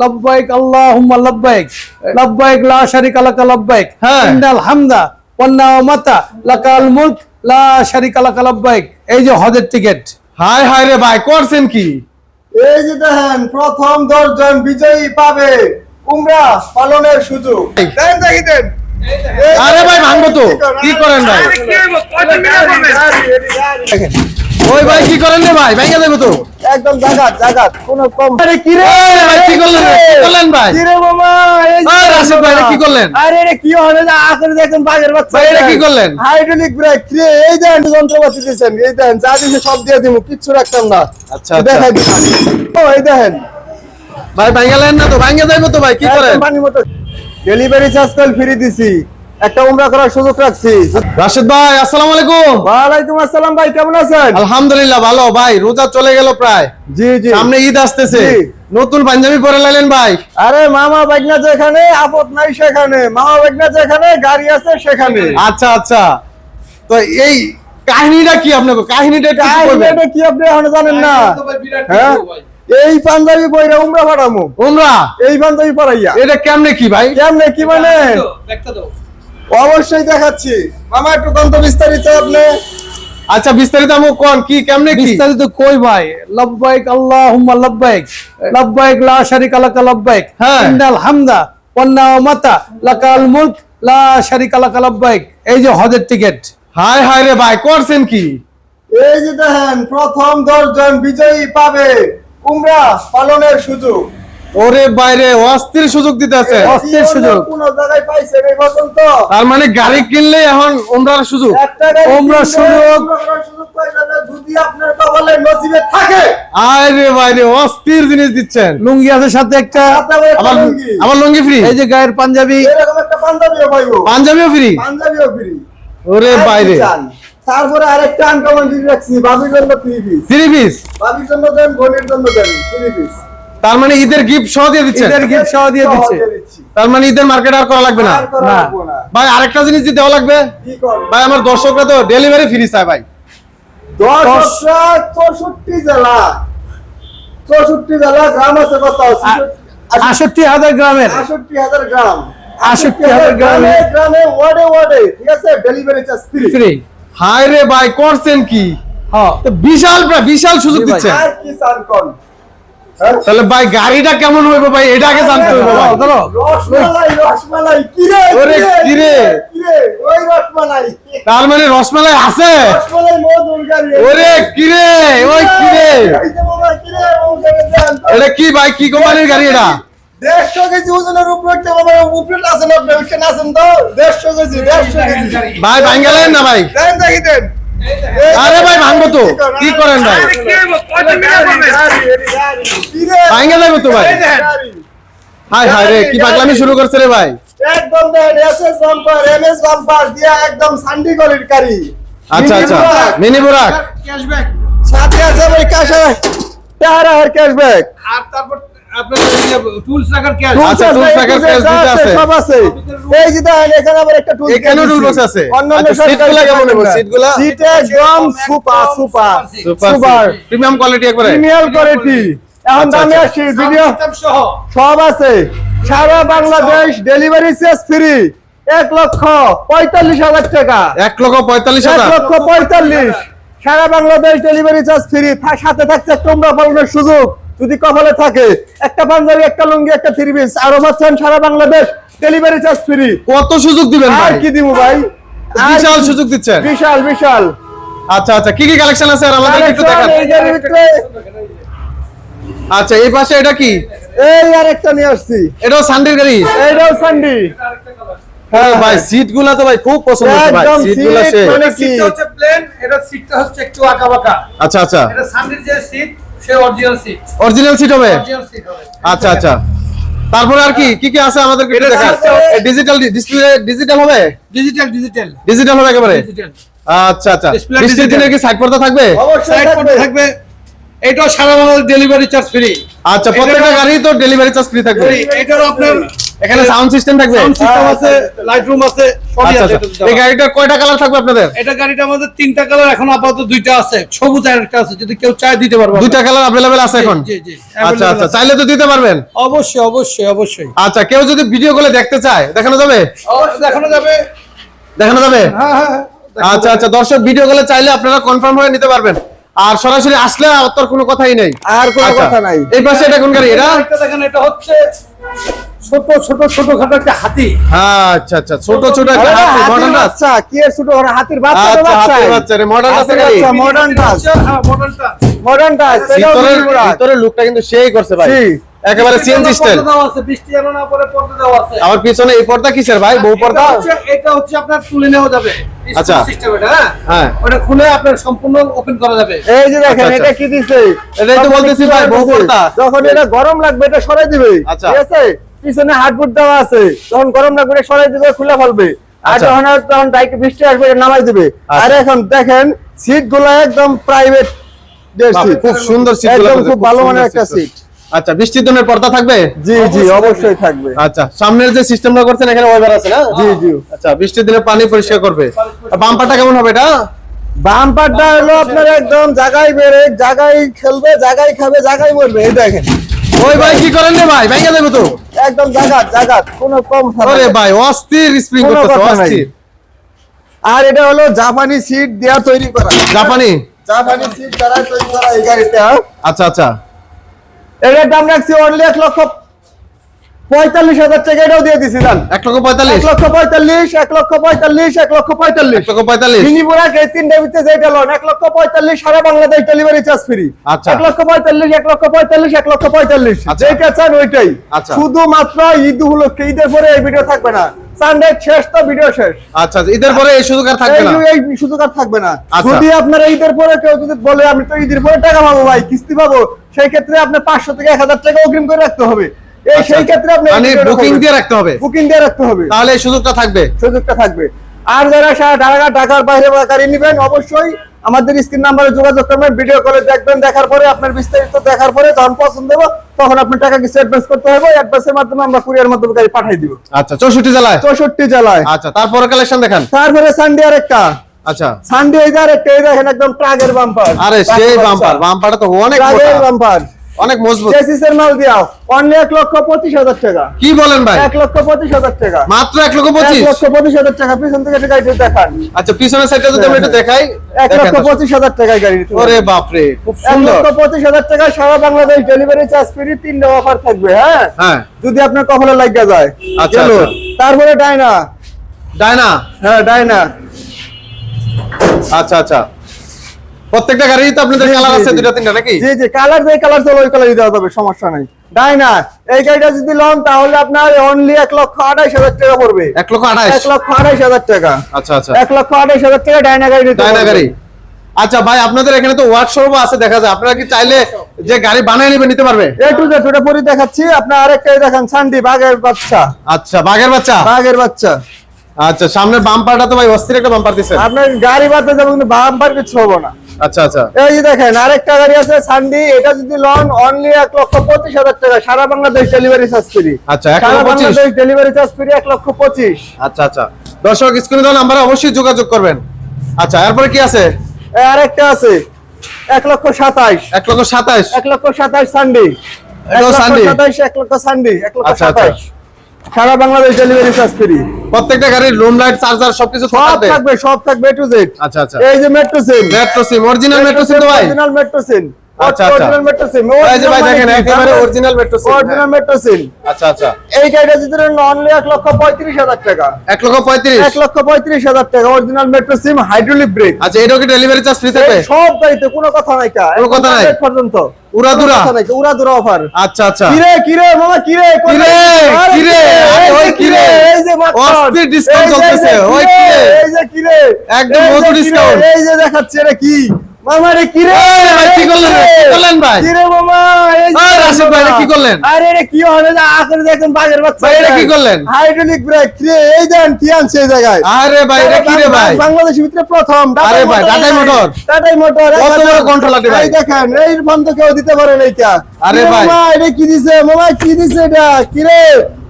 লব্বাইক আল্লাহুম্মা লব্বাইক। লব্বাইক লা শারিকা লাকা লব্বাইক। হ্যাঁ। ইন্নাল হামদা ওয়ান নি'মাতা লাকাল মুলক লা শারিকা লাকা লব্বাইক। এই যে হজের টিকিট। হাই হাই রে ভাই করছেন কি? এই যে দেখেন প্রথম দশজন বিজয়ী পাবে উমরা পালনের সুযোগ। দেন দেখি দেন। আরে ভাই ভাঙবো তো। কি করেন ভাই? দেখেন ওই ভাই কি করেন রে ভাই? ভেঙে দেবো তো। একদম জাগাত জাগাত কোনো কম আরে কি রে? ভাই, কি করলেন? কি করলেন ভাই? কি রে মামা? এই রাশিদ ভাই, কি করলেন? আরে রে কি হলো না আখরে দেখেন বাগের বাচ্চা ভাই, এটা কি করলেন? হাইড্রোলিক ব্রেক কি রে? এই দেন যন্ত্রপাতি দিয়েছেন এই দেন যা দিছে সব দিয়ে দিমু কিচ্ছু রাখতাম না। আচ্ছা, দেখাই দিন ও এই দেখেন। ভাই ভেঙে লেন না তো ভেঙে দেবো তো ভাই কি করেন? ডেলিভারি চার্জ কল ফ্রি দিছি। একটা উমরা করার সুযোগ রাখছি। রাশিদ ভাই আসসালামু আলাইকুম। ওয়ালাইকুম আসসালাম ভাই কেমন আছেন? আলহামদুলিল্লাহ ভালো ভাই রোজা চলে গেল প্রায়। জি জি। সামনে ঈদ আসতেছে। নতুন পাঞ্জাবি পরে লাইলেন ভাই। আরে মামা বাগনা যেখানে আপদ নাই সেখানে। মামা বাগনা যেখানে গাড়ি আছে সেখানে। আচ্ছা আচ্ছা। তো এই কাহিনীটা কি আপনাকে? কাহিনীটা কাহিনীটা কি আপনি এখনও জানেন না? হ্যাঁ? এই পাঞ্জাবি পয়রা উমরা পাঠামু। তোমরা এই পাঞ্জাবি পরাইয়া। এটা কেমনে কি ভাই? কেমনে কি মানে? অবশ্যই দেখাচ্ছি। মামা একটু কন্ত বিস্তারিত আপনি? আচ্ছা বিস্তারিত আমি কোন? কি কেমনে কি? বিস্তারিত কই ভাই? লব্বাইক আল্লাহুম্মা লব্বাইক। লব্বাইক লা শারিকা লাকা লব্বাইক। হ্যাঁ। ইন্নাল হামদা ওয়ান নি'মাতা লাকাল মুলক। লা শারিকা লাকা লব্বাইক। এই যে হজের টিকিট। হাই হাই রে ভাই করছেন কি? এই যে দেখেন প্রথম দশজন বিজয়ী পাবে। উমরা পালনের সুযোগ। ওরে বাইরে অস্থির সুযোগ দিতে আছে। অস্থির সুযোগ। কোন জায়গায় পাইছেন এই পর্যন্ত তার মানে গাড়ি কিনলে এখন ওমরার সুযোগ। কিনলে সুযোগ। উমরা করার সুযোগ পাই যাবেন যদি আপনার কপালে নসিবে থাকে। আয় বাইরে অস্থির জিনিস দিচ্ছেন। লুঙ্গি আছে সাথে একটা। আবার লুঙ্গি। ফ্রি এই যে গায়ের পাঞ্জাবি। এরকম একটা পাঞ্জাবিও পাইবো। পাঞ্জাবিও ফ্রি পাঞ্জাবিও ফ্রি ওরে বাইরে? তারপরে আরেকটা আনকমন জিনিস রাখছি বাবির জন্য থ্রি পিস থ্রি পিস বাবির জন্য দেন বোনের জন্য দেন পিস তার মানে ঈদের গিফট সহ দিয়ে দিচ্ছেন? ঈদের gift সহ দিয়ে দিচ্ছে। তার মানে ঈদের মার্কেট আর করা লাগবে না? না। ভাই আরেকটা জিনিস দেওয়া লাগবে? ভাই আমার দর্শকরা তো ডেলিভারি ফ্রি চায় ভাই। দশটা চৌষট্টি জেলা। চৌষট্টি জেলা গ্রাম আছে কত? আষট্টি হাজার গ্রামের। আষট্টি হাজার গ্রাম। আষট্টি হাজার গ্রামে গ্রামে ওয়ার্ডে ওয়ার্ডে ঠিক আছে? Delivery charge free free hi রে ভাই করছেন কি? হ্যাঁ তো বিশাল বিশাল সুযোগ দিচ্ছে আর কি কোন? হ্যাঁ? তাহলে ভাই গাড়িটা কেমন হইবে ভাই? এটা আগে জানতে হবে ভাই। ধরো রসমালাই রসমালাই। কিরে ওরে, কিরে? কিরে ওই রসমালাই। তার মানে রসমালাই আছে? রসমালাই গাড়ি ওরে কিরে ওই কিরে এই যে বাবা, কিরে, ওখানে যান। এটা কি ভাই কি কোম্পানির গাড়ি এটা? দেড়শো কেজি ওজনের উপরে একটা বাবা উপরে আছেন আপনি ওইখানে আছেন তো। দেড়শো কেজি দেড়শো কেজি। ভাই ভাঙ্গালেন না ভাই? দেন দেখি দেন। আরে ভাই ভাঙবো তো। কি করেন ভাই? ভাঙ্গা যাবে তো ভাই। হাই হাই রে কি পাগলামি শুরু করছে রে ভাই? একদম দেন এসএস বাম্পার এমএস বাম্পার দিয়া একদম সান্ডি গলির গাড়ি। আচ্ছা আচ্ছা। মিনি বুরাক। সাথে আছে ভাই কাশা টারা আর ক্যাশব্যাক আর তারপর সব আছে। এই যে দেখেন এখানে আবার একটা টুল এখানেও tool box আছে। seat গুলা কেমন হবে? seat গুলা? সিট একদম super super super super premium quality একবারে। প্রিমিয়াম কোয়ালিটি এখন দামে। আসি ভিডিও সব আছে। সারা বাংলাদেশ ডেলিভারি চার্জ ফ্রি এক লক্ষ পঁয়তাল্লিশ হাজার টাকা। এক লক্ষ পঁয়তাল্লিশ এক হাজার। লক্ষ পঁয়তাল্লিশ। সারা বাংলাদেশ ডেলিভারি চার্জ ফ্রি সাথে থাকছে তোমরা পালনের সুযোগ। যদি কপালে থাকে একটা পাঞ্জাবি একটা লুঙ্গি একটা থ্রি পিস আরও পাচ্ছেন সারা বাংলাদেশ ডেলিভারি চার্জ ফ্রি কত সুযোগ দিবেন আর ভাই? কি দিব ভাই? বিশাল সুযোগ দিচ্ছেন। বিশাল বিশাল। আচ্ছা আচ্ছা কি কি কালেকশন আছে? আর আমাদের একটু দেখান। আচ্ছা এই পাশে এটা কি? এই আর একটা নিয়ে আসছি। এটাও সানডের গাড়ি? এইটাও সান্ডি হ্যাঁ ভাই সিটগুলা তো ভাই খুব পছন্দ হচ্ছে ভাই। সিটগুলা সে মানে- সিটটা হচ্ছে প্লেন এটা সিটটা হচ্ছে একটু আঁকা বাঁকা আচ্ছা আচ্ছা। এটা সামনের যে সিট সে অরিজিনাল সিট অরিজিনাল সিট হবে? আচ্ছা আচ্ছা। তারপরে আর কি কি কি আছে আমাদের ডিজিটাল ডিসপ্লে ডিজিটাল হবে? ডিজিটাল ডিজিটাল ডিজিটাল হবে একেবারে? আচ্ছা আচ্ছা। বৃষ্টির। দিনে কি সাইড পর্দা থাকবে? সাইড থাকবে। থাকবে। এটাও সারা বাংলাদেশ ডেলিভারি চার্জ ফ্রি আচ্ছা প্রত্যেকটা গাড়ি তো ডেলিভারি চার্জ ফ্রি থাকবে। এটারও আপনার এখানে সাউন্ড সিস্টেম থাকবে সাউন্ড সিস্টেম আছে লাইট রুম আছে সবই আচ্ছা আছে আচ্ছা এটাতে এই দেওয়া। গাড়িটার কয়টা কালার থাকবে আপনাদের এটা গাড়িটা আমাদের তিনটা কালার এখন আপাতত দুইটা আছে সবুজ আর একটা আছে যদি কেউ চায় দিতে পারবো দুইটা কালার अवेलेबल আছে এখন জি, জি, আচ্ছা available আচ্ছা আছে। চাইলে তো দিতে পারবেন অবশ্যই অবশ্যই অবশ্যই আচ্ছা কেউ যদি ভিডিও কলে দেখতে চায় দেখানো যাবে অবশ্যই দেখানো যাবে দেখানো যাবে হ্যাঁ হ্যাঁ হ্যাঁ, দেখানো আচ্ছা আচ্ছা দর্শক ভিডিও কলে চাইলে আপনারা কনফার্ম হয়ে নিতে পারবেন আর সরাসরি আসলে আর তোর কোনো কথাই নেই আর কোনো আচ্ছা, কথা নাই এই পাশে এটা কোন গাড়ি এটা একটা দেখেন এটা হচ্ছে ছোট ছোট ছোট খাটো একটা হাতি। হ্যাঁ, আচ্ছা আচ্ছা ছোট ছোট একটা হাতি মডার্ন বাচ্চা কি এর ছোট? ঘরে হাতির বাচ্চা তো আচ্ছা বাচ্চা হাতির বাচ্চা রে। মডার্ন গাড়ি। হ্যাঁ মডার্ন টাচ। মডার্ন টাচ ভিতরের ভিতরের লুকটা কিন্তু সেই করছে ভাই। একেবারে সিএনজি স্টাইল পর্দা আছে বৃষ্টি না পরে পর্দা দেওয়া আছে। আমার পিছনে এই পর্দা কিসের ভাই? বউ পর্দা? এটা হচ্ছে আপনার তুলে নেওয়া যাবে আচ্ছা। সিস্টেম এটা হ্যাঁ? হ্যাঁ। ওটা খুলে আপনার সম্পূর্ণ ওপেন করা যাবে। এই যে দেখেন আচ্ছা, এটা আচ্ছা। কি দিছে? এটাই তো বলতেছি ভাই, করতেছে? বহুপর্দা। যখন এটা গরম লাগবে এটা সরাই দিবে। আচ্ছা। ঠিক আছে? পিছনে হার্ডবোর্ড দেওয়া আছে। যখন গরম লাগবে এটা সরাই দিবে খুলে ফেলবে। আর আচ্ছা। যখন তখন বৃষ্টি আসবে নামাই দিবে। আচ্ছা। আর এখন দেখেন সিটগুলো একদম প্রাইভেট খুব সুন্দর সিট একদম খুব ভালো মানের একটা সিট আচ্ছা বৃষ্টির দিনের পর্দা থাকবে? জি জি অবশ্যই থাকবে। আচ্ছা সামনের যে সিস্টেমটা করছেন এখানে ওয়েবার আছে না? জি, জি। আচ্ছা বৃষ্টির দিনে পানি পরিষ্কার করবে। বাম্পারটা কেমন হবে এটা? বাম্পারটা হলো আপনার একদম জায়গায় বেড়ে জায়গায় খেলবে জায়গায় খাবে জায়গায় মরবে। এই দেখেন। ওই ভাই কি করেন রে ভাই? ভেঙে দেবে তো। একদম জাগাত জাগাত। কোনো কম আরে ভাই অস্থির স্প্রিং করতেছে অস্থির। আর এটা হলো জাপানি সিট দেয়া তৈরি করা। জাপানি? জাপানি সিট দ্বারা তৈরি করা এই গাড়িটা। আচ্ছা আচ্ছা। এটার দাম রাখছি অনলি এক লক্ষ পঁয়তাল্লিশ হাজার টাকা এটাও দিয়ে দিছি এক লক্ষ পঁয়তাল্লিশ। লক্ষ পঁয়তাল্লিশ এক লক্ষ পঁয়তাল্লিশ এক লক্ষ পঁয়তাল্লিশ। লক্ষ পঁয়তাল্লিশ। মিনিপুরা যেটা লোন এক লক্ষ পঁয়তাল্লিশ সারা বাংলাদেশ ডেলিভারি চার্জ ফ্রি আচ্ছা। এক লক্ষ পঁয়তাল্লিশ এক লক্ষ পঁয়তাল্লিশ এক লক্ষ পঁয়তাল্লিশ। আচ্ছা। যেটা চান ওইটাই। আচ্ছা। শুধুমাত্র ঈদ উপলক্ষে ঈদের পরে এই ভিডিও থাকবে না। সানডে শেষ তো ভিডিও শেষ। আচ্ছা আচ্ছা, ঈদের পরে এই সুযোগ আর থাকবে না? এই এই সুযোগ আর থাকবে না। আচ্ছা। যদি আপনার ঈদের পরে কেউ যদি বলে আমি তো ঈদের পরে টাকা পাবো ভাই কিস্তি পাবো সেই ক্ষেত্রে আপনার পাঁচশো থেকে এক হাজার টাকা অগ্রিম করে রাখতে হবে। এই আচ্ছা, সেই। ক্ষেত্রে আপনি মানে বুকিং দিয়ে রাখতে হবে? বুকিং দিয়ে রাখতে হবে। তাহলে এই সুযোগটা থাকবে। সুযোগটা থাকবে। আর যারা ঢাকা ঢাকার বাইরে গাড়ি নেবেন অবশ্যই আমাদের স্ক্রিন নাম্বারে যোগাযোগ করবেন ভিডিও কলে দেখবেন দেখার পরে আপনার বিস্তারিত দেখার পরে যখন পছন্দ হবে তখন আপনার টাকা কিছু অ্যাডভান্স করতে হবে অ্যাডভান্সের মাধ্যমে আমরা কুরিয়ার মাধ্যমে গাড়ি পাঠিয়ে দিব। আচ্ছা চৌষট্টি জেলায়? চৌষট্টি জেলায়। আচ্ছা তারপরে কালেকশন দেখান। তারপরে সানডে আর একটা। আচ্ছা। সানডে এই যে আরেকটা দেখেন একদম ট্রাকের বাম্পার আরে সেই বাম্পার বাম্পারটা তো অনেক ট্রাকের বাম্পার অনেক মজবুত। চেসিসের মাল দিয়াও। অনলি এক লক্ষ পঁচিশ হাজার টাকা। কি বলেন ভাই? এক লক্ষ পঁচিশ হাজার টাকা। মাত্র এক লক্ষ এক পঁচিশ? লক্ষ পঁচিশ হাজার টাকা। পিছন থেকে একটা গাড়িটা দেখান। আচ্ছা পিছনের সাইডটা যদি আমি একটু দেখাই এক লক্ষ দর্শক। পঁচিশ হাজার টাকায় গাড়ি ওরে পারবেন। বাপরে খুব সুন্দর লক্ষ পঁচিশ হাজার টাকা সারা বাংলাদেশ ডেলিভারি চার্জ ফ্রি তিনটা অফার থাকবে হ্যাঁ? হ্যাঁ। যদি আপনার কপালে লাগিয়ে যায়। আচ্ছা, আচ্ছা। তারপরে ডাইনা ডায়না? হ্যাঁ ডাইনা আচ্ছা আচ্ছা। প্রত্যেকটা গাড়ি তো আপনাদের কালার আছে। তিনটা নাকি? জি জি কালার যে কালার চলো ওই কালারই দেওয়া যাবে সমস্যা নাই। ডাইনা এই গাড়িটা যদি লন তাহলে আপনার অনলি এক লক্ষ আঠাইশ হাজার টাকা পড়বে। এক লক্ষ আঠাইশ? এক লক্ষ আঠাইশ হাজার টাকা। আচ্ছা আচ্ছা। এক লক্ষ আঠাইশ হাজার টাকা ডাইনা গাড়ি পারবেন। গাড়ি। আচ্ছা ভাই আপনাদের এখানে তো ওয়ার্কশপ আছে দেখা যায়। আপনারা কি চাইলে যে গাড়ি বানায় নিবে নিতে পারবে? এ টু জেড ওটা পরে দেখাচ্ছি। আপনার আরেকটাই দেখেন সান্ডি বাঘের বাচ্চা। আচ্ছা বাঘের বাচ্চা? বাঘের বাচ্চা। আচ্ছা সামনের বাম্পারটা তো ভাই অস্থির একটা বাম্পার দিছে। আপনার গাড়ি যাব কিন্তু বাম্পার কিছু হব না। আচ্ছা আচ্ছা এই যে দেখেন আরেকটা গাড়ি আছে সান্ডি এটা যদি লন অনলি এক লক্ষ পঁচিশ হাজার টাকা সারা বাংলাদেশ ডেলিভারি চার্জ ফ্রি আচ্ছা সারা বাংলাদেশ ডেলিভারি চার্জ ফ্রি এক লক্ষ পঁচিশ আচ্ছা আচ্ছা দর্শক স্ক্রিনে দেওয়া নাম্বারে অবশ্যই যোগাযোগ করবেন আচ্ছা এরপরে কি আছে আরেকটা আছে এক লক্ষ সাতাইশ এক লক্ষ সাতাশ এক লক্ষ সাতাইশ সান্ডি এক লক্ষ সানডে? সাতাইশ এক লক্ষ সান্ডি এক লক্ষ আচ্ছা, আচ্ছা। সাতাইশ সারা বাংলাদেশ ডেলিভারি চার্জ ফ্রি প্রত্যেকটা গাড়ির রুম লাইট চার্জার সবকিছু সব থাকবে? থাকবে সব থাকবে টু জেড আচ্ছা আচ্ছা। এই যে metro sim metro sim original metro sim ভাই। অরিজিনাল মেট্রো সিম আচ্ছা, আচ্ছা। মেট্রো সিম এই যে ভাই দেখেন একেবারে original metro sim original metro sim আচ্ছা আচ্ছা। এই গাড়িটা যদি অনলি এক লক্ষ পঁয়ত্রিশ হাজার টাকা। এক লক্ষ পঁয়ত্রিশ? এক লক্ষ পঁয়ত্রিশ হাজার টাকা original metro sim hydraulic brake আচ্ছা কি ডেলিভারি চার্জ ফ্রি থাকবে? সব গাড়িতে কোনো কথা নাই কা। কোনো কথা নাই? পর্যন্ত। উড়াদুরা? কোনো কথা নাই, উড়াদুরা অফার আচ্ছা আচ্ছা। কিরে কিরে মামা কিরে কিরে, কিরে, এই ওই যে কিরে। এই যে মাত্র অস্থির discount চলতেছে, ওই কিরে, কিরে। এই যে কিরে। একদম মধু এই যে দেখাচ্ছে এটা কি? মামা রে? কিরে এই কি করলেন? কি করলেন ভাই? কিরে মামা? এই রাশিদ ভাই, কি করলেন? আরে এটা কি হবে না আখরে দেখেন বাঘের বাচ্চা এটা কি করলেন? হাইড্রোলিক ব্রেক কিরে এই দেন কি আনছে এই জায়গায়? আরে ভাই এটা কি রে ভাই? বাংলাদেশের ভিতরে প্রথম আরে ভাই, টাটাই মোটর। টাটাই মোটর কত বড় controller ভাই? এই দেখেন এই ফোন কেউ দিতে পারে না এটা। আরে ভাই। মামা এটা কি দিছে? মামা কি দিছে এটা? কি রে?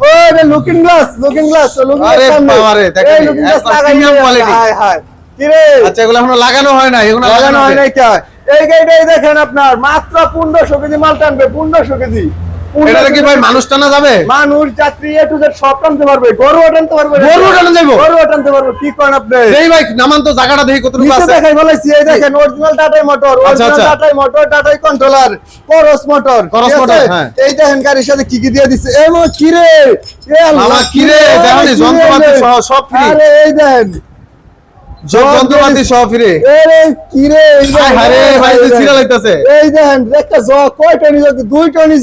ও এটা looking glass looking glass looking আরে দেখেন, গ্লাস হায় কি রে আচ্ছা এগুলো এখনও লাগানো হয় না এগুলো লাগানো হয় নাই কা এই গাড়িটাই দেখেন আপনার মাত্র পনেরোশো কেজি মাল টানবে পনেরোশো কেজি। এটাতে কি ভাই মানুষ টানা যাবে? মানুষ যাত্রী এ টু জেড সব টানতে পারবে। গরু টানতে পারবে। গরুও টানা যাইবো? গরু টানতে পারবে। কি করেন আপনি? এই ভাই নামান তো জায়গাটা দেখি কতটুকু আছে। দেখাই বলেছি এই দেখেন অরিজিনাল টাটাই মোটর অরিজিনাল। টাটাই মোটর টাটাই কন্ট্রোলার করস মোটর করস মোটর, হ্যাঁ। এই দেখেন গাড়ির সাথে কি কি দিয়ে দিছে। এ মো কি রে এ আল্লাহ, কি রে? দেখেন এই কি যন্ত্রপাতি সব free। আরে এই দেখেন যন্ত্রপাতি সহ ফিরে। এ কি রে এই দেখেন, রে, এই ভাই, তো দেখেন। ছিঁড়া এই দেখেন একটা জগ কয় টনি জগ? দুই টনি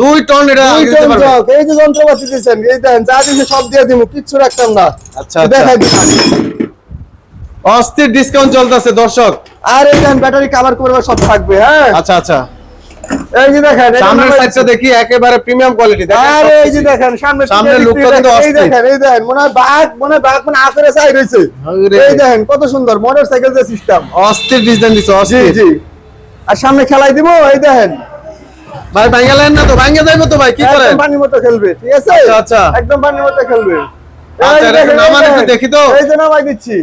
দুই টন এটা দুই টন পারবে। এই যে যন্ত্রপাতি দিয়েছেন এই দেখেন যা দিছে সব দিয়ে দিমু কিচ্ছু রাখতাম না। আচ্ছা, আচ্ছা। দেখাই দিলাম। অস্থির ডিসকাউন্ট চলতেছে দর্শক। আর এই দেখেন ব্যাটারি কভার করবে সব থাকবে হ্যাঁ? আচ্ছা আচ্ছা। এই যে দেখেন সামনের সাইডটা দেখি একেবারে প্রিমিয়াম কোয়ালিটি আরে এই যে দেখেন সামনে সামনের লোকটা কিন্তু এই অস্থির। দেখেন এই দেখেন মনে হয় বাঘ মনে হয় বাঘ মানে আকারে চাই রয়েছে। এই দেখেন কত সুন্দর মোটর সাইকেল যে সিস্টেম অস্থির ডিজাইন দিছে অস্থির। জি। আর সামনে খেলাই দিব এই দেখেন। ভাই ভাঙ্গা লেন না তো ভাঙ্গা যাইবো তো ভাই কি করেন? পানির মতো খেলবে ঠিক আছে? আচ্ছা, আচ্ছা। একদম পানির মতো খেলবে। আচ্ছা, এই এই। দেখি তো। এই যে নামাই দিচ্ছি।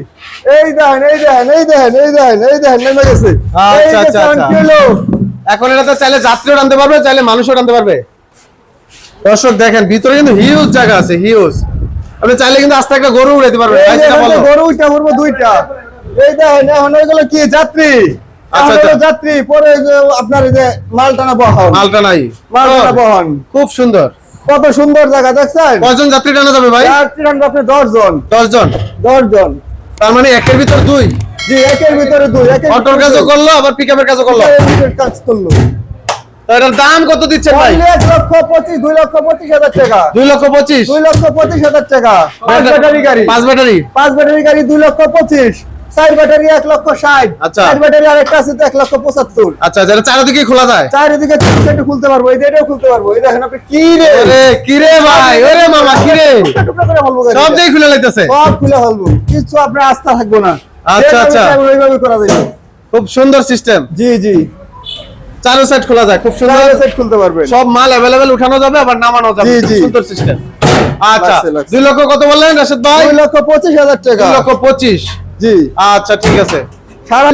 এই দেখেন এই দেখেন এই দেখেন এই দেখেন এই দেখেন নেমে গেছে। আচ্ছা, এই আচ্ছা, এখন এটাতে চাইলে যাত্রীও টানতে পারবে চাইলে মানুষও টানতে পারবে। দর্শক দেখেন ভিতরে কিন্তু হিউজ জায়গা আছে হিউজ আপনি চাইলে কিন্তু আস্তে একটা গরু উড়াইতে পারবেন বলো। গরু উঠা পড়ব দুইটা। এই দেখেন এখন ওইগুলো কি যাত্রী? আচ্ছা, আচ্ছা। যাত্রী পরে আপনার যে মাল টানা বহন। মালটা নাই। মাল টানা বহন। খুব সুন্দর। কত সুন্দর জায়গা দেখছেন? কয়জন যাত্রী টানা যাবে ভাই? যাত্রী টানবে আপনি দশ জন দশ জন দশ জন তার মানে একের ভিতর দুই। জি একের ভিতরে দুই একের অটোর কাজও করল আবার পিক আপের কাজও করল। কাজ করল। এটার দাম কত দিচ্ছেন ভাই? এক লক্ষ পঁচিশ দুই লক্ষ পঁচিশ হাজার টাকা। দুই লক্ষ পঁচিশ? দুই লক্ষ পঁচিশ হাজার টাকা। পাঁচ ব্যাটারি গাড়ি। পাঁচ ব্যাটারি? পাঁচ ব্যাটারি গাড়ি দুই লক্ষ পঁচিশ চার ব্যাটারি এক লক্ষ ষাট। আচ্ছা। চার ব্যাটারি আরেকটা আছে এক লক্ষ পঁচাত্তর। আচ্ছা যেটা চারিদিকে খোলা যায়। চারিদিকে সেটা খুলতে পারব এই এটাও খুলতে পারব। এই দেখেন আপনি কি রে? ভাই? ওরে মামা গাড়িটা। সব দিয়ে খুলে লাইতেছে। সব খুলে ফেলব কিছু আপনার আস্থা থাকব না। আচ্ছা, আচ্ছা। ওইভাবে করা যাবে খুব সুন্দর সিস্টেম জি জি। চারো সাইড খোলা যায় খুব সুন্দর। সেট খুলতে পারবে সব মাল অ্যাভেলেবেল উঠানো যাবে আবার নামানো যাবে। জি, জি। সুন্দর সিস্টেম আচ্ছা লাগছে, লাগছে। দুই লক্ষ কত বললেন রাশেদ ভাই? 2 লক্ষ পঁচিশ হাজার টাকা। 2 লক্ষ পঁচিশ। জি। আচ্ছা ঠিক আছে। সারা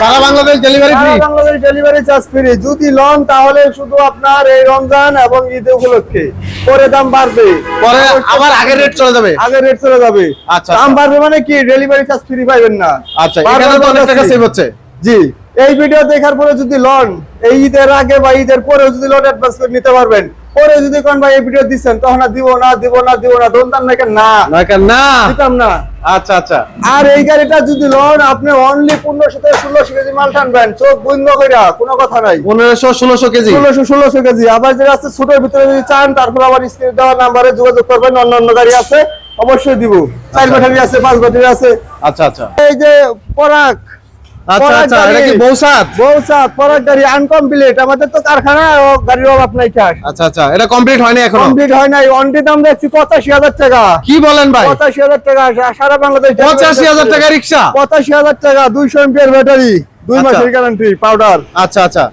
সারা Bangladesh delivery free Bangladesh delivery charge free যদি লন তাহলে শুধু আপনার এই রমজান এবং ঈদ উপলক্ষে। পরে দাম বাড়বে। পরে আবার আগের রেট চলে যাবে। আগে রেট চলে যাবে। আচ্ছা, দাম আচ্ছা। বাড়বে মানে কি? ডেলিভারি চার্জ ফ্রি পাবেন না। আচ্ছা এখানে তো অনেক টাকা সেভ হচ্ছে। জি। এই ভিডিও দেখার পরে যদি লন এই ঈদের আগে বা ঈদের পরে যদি লোন অ্যাডভান্স করে নিতে পারবেন। পরে যদি কোন ভাই এই ভিডিও দিচ্ছেন তখন আর দিব না দিব না দিব না দন্তাম না কেন? না। না। দিতাম না। আচ্ছা আচ্ছা। আর এই গাড়িটা যদি লন আপনি অনলি পনেরোশো থেকে ষোলোশো কেজি মাল টানবেন চোখ বন্ধ কইরা কোনো কথা নাই। পনেরোশো ষোলোশো কেজি। ষোলোশো ষোলোশো কেজি। আবার যেটা আছে ছোটোর ভিতরে যদি চান তারপর আবার স্ক্রিন দেওয়ার নাম্বারে যোগাযোগ করবেন অন্য অন্য গাড়ি আছে অবশ্যই দিব। চার ব্যাটারি আছে পাঁচ ব্যাটারি আছে। আচ্ছা আচ্ছা। এই যে পরাগ আচ্ছা আচ্ছা এটা কি গাড়ি। বৌসাদ বৌসাদ গাড়ি আনকমপ্লিট আমাদের তো কারখানা ও গাড়ির অভাব নাই খাস আচ্ছা আচ্ছা এটা কমপ্লিট হয়নি এখনও? কমপ্লিট হয় নাই। অনটি দাম দেখছি পঁচাশি হাজার টাকা। কি বলেন ভাই? পঁচাশি হাজার টাকা সারা বাংলাদেশ পঁচাশি হাজার টাকা রিক্সা? পঁচাশি হাজার টাকা দুইশো এমপিয়ার ব্যাটারি দুই আচ্ছা। মাসের গ্যারান্টি পাউডার আচ্ছা আচ্ছা।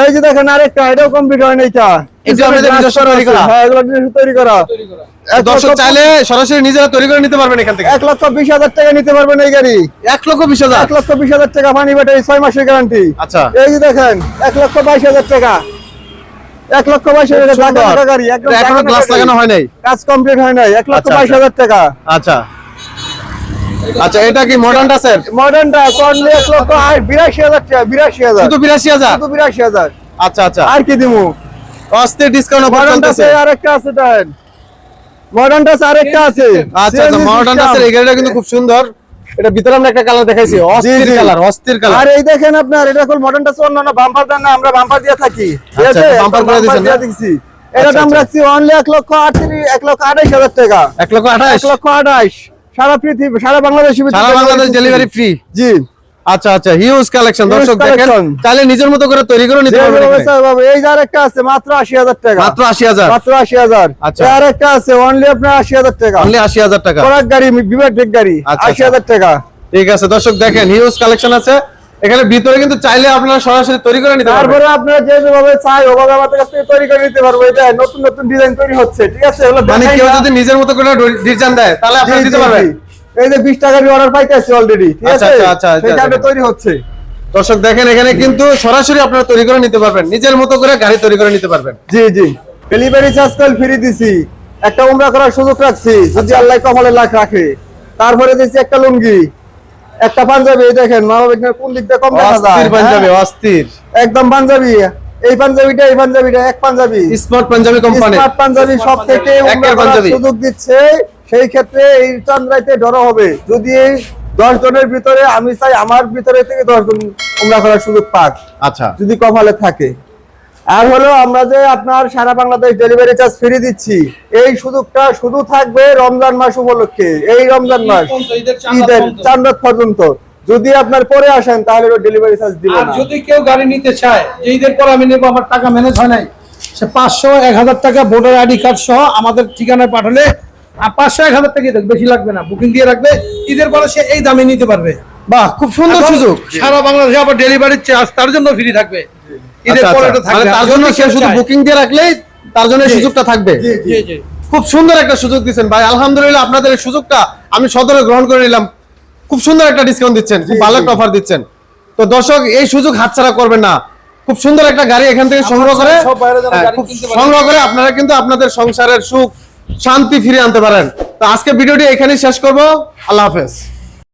এই যে দেখেন আরেকটা এটাও কমপ্লিট হয় এটা তৈরি করা? হ্যাঁ এগুলো নিজস্ব তৈরি করা। এক দর্শক চাইলে সরাসরি নিজেরা তৈরি করে নিতে পারবেন এখান থেকে। এক লক্ষ বিশ হাজার টাকা নিতে পারবেন এই গাড়ি। এক লক্ষ বিশ হাজার। এক লক্ষ বিশ হাজার টাকা পানি ব্যাটারি ছয় মাসের গ্যারান্টি আচ্ছা। এই যে দেখেন এক লক্ষ বাইশ হাজার টাকা। এক লক্ষ বাইশ হাজার টাকা গাড়ি এখনও গ্লাস লাগানো হয় নাই? কাজ কমপ্লিট হয় নাই এক লক্ষ আচ্ছা, বাইশ আচ্ছা। হাজার টাকা। আচ্ছা। আচ্ছা এটা কি মডার্নটা স্যার? মডার্নটা করলে এক লক্ষ আর বিরাশি হাজার বিরাশি হাজার। শুধু বিরাশি হাজার? শুধু বিরাশি হাজার। আচ্ছা আচ্ছা। আর কি দিমু? অস্থির ডিসকাউন্ট অফার চলতেছে। আরেকটা আছে দেখেন মডার্নটা আরেকটা আছে। আচ্ছা আচ্ছা মডার্নটা স্যার এই গাড়িটা কিন্তু খুব সুন্দর। এটা ভিতরে আমরা একটা কালার দেখাইছি অস্থির কালার অস্থির কালার আর এই দেখেন আপনার এটা কোন মডার্নটা অন্য অন্য বাম্পার দেন না আমরা বাম্পার দিয়ে থাকি। ঠিক আচ্ছা, আছে? bumper করে দিয়েছেন না? এটা আচ্ছা, দাম আচ্ছা। রাখছি অনলি এক লক্ষ আটত্রিশ এক লক্ষ আঠাইশ হাজার টাকা। এক লক্ষ আঠাশ এক লক্ষ আঠাইশ। সারা পৃথিবী সারা বাংলাদেশ সারা বাংলাদেশ ডেলিভারি ফ্রি জি। আচ্ছা আচ্ছা হিউজ কালেকশন দর্শক দেখেন তাহলে নিজের মতো করে তৈরি করে নিতে পারবেন। এই যার আরেকটা আছে মাত্র আশি হাজার টাকা। মাত্র আশি হাজার। মাত্র আশি হাজার। আচ্ছা। আর একটা আছে অনলি আপনার আশি হাজার টাকা। অনলি আশি হাজার টাকা। ট্রাক গাড়ি বিবেক গাড়ি আচ্ছা, আশি হাজার টাকা। ঠিক আছে দর্শক দেখেন হিউজ কালেকশন আছে। এখানে ভিতরে কিন্তু চাইলে আপনারা সরাসরি তৈরি করে নিতে পারবেন। তারপরে আপনারা যে যেভাবে চাই ওভাবে আমাদের কাছ থেকে তৈরি করে নিতে পারব। এটা নতুন নতুন ডিজাইন তৈরি হচ্ছে ঠিক আছে? এগুলো মানে কেউ যদি নিজের মতো করে ডিজাইন দেয় তাহলে আপনারা দিতে পারবেন। এই যে বিশ টাকার অর্ডার পাইতেছি অলরেডি ঠিক আচ্ছা, আছে? আচ্ছা, আচ্ছা, আচ্ছা, সেইখানে আচ্ছা। তৈরি হচ্ছে। দর্শক দেখেন এখানে কিন্তু সরাসরি আপনারা তৈরি করে নিতে পারবেন। নিজের মতো করে গাড়ি তৈরি করে নিতে পারবেন। জি জি। ডেলিভারি চার্জ কল ফ্রি দিছি। একটা উমরা করার সুযোগ রাখছি। যদি আল্লাহ কমলে লাখ রাখে। তারপরে দিচ্ছি একটা লুঙ্গি। একটা পাঞ্জাবি এই দেখেন মা বাবা কোন দিক দিয়ে কম দেখা যায় পাঞ্জাবি হ্যাঁ? অস্থির। একদম পাঞ্জাবি। এই পাঞ্জাবিটা এই পাঞ্জাবিটা এক panjabi. Smart panjabi company smart panjabi সব থেকে একের পাঞ্জাবি। সুযোগ দিচ্ছে সেই ক্ষেত্রে এই চান্দ্রাইতে ডর হবে। যদি এই দশ জনের ভিতরে আমি চাই আমার ভিতরে থেকে দশ জন উমরা করার সুযোগ পাক। আচ্ছা। যদি কপালে থাকে। আর হলো আমরা যে আপনার সারা বাংলাদেশ ডেলিভারি চার্জ ফ্রি দিচ্ছি এই সুযোগটা শুধু থাকবে রমজান মাস উপলক্ষে। এই রমজান মাস ঈদের চাঁদা ঈদের পর্যন্ত। চান্দাত পর্যন্ত। যদি আপনার পরে আসেন তাহলে ডেলিভারি চার্জ দিব আর যদি কেউ গাড়ি নিতে চায় যে ঈদের পর আমি নেব আমার টাকা ম্যানেজ হয় নাই সে পাঁচশো এক হাজার টাকা ভোটার আইডি কার্ড সহ আমাদের ঠিকানায় পাঠালে পাঁচশো এক হাজার টাকা বেশি লাগবে না বুকিং দিয়ে রাখবে ঈদের পরে সে এই দামে নিতে পারবে। বাহ খুব সুন্দর সুযোগ। সারা বাংলাদেশে আবার ডেলিভারি চার্জ তার জন্য ফ্রি থাকবে। আচ্ছা, আচ্ছা। মানে তার জন্য সে শুধু বুকিং দিয়ে রাখলেই তার জন্য সুযোগটা থাকবে? জি জি খুব সুন্দর একটা সুযোগ দিচ্ছেন ভাই। আলহামদুলিল্লাহ আপনাদের এই সুযোগটা আমি সদরে গ্রহণ করে নিলাম। খুব সুন্দর একটা ডিসকাউন্ট দিচ্ছেন খুব ভালো একটা অফার দিচ্ছেন। তো দর্শক এই সুযোগ হাতছাড়া করবেন না। খুব সুন্দর একটা গাড়ি এখান থেকে সংগ্রহ করে হ্যাঁ। সংগ্রহ করে আপনারা কিন্তু আপনাদের সংসারের সুখ শান্তি ফিরিয়ে আনতে পারেন। তো আজকে ভিডিওটি এখানেই শেষ করব। আল্লাহ হাফেজ।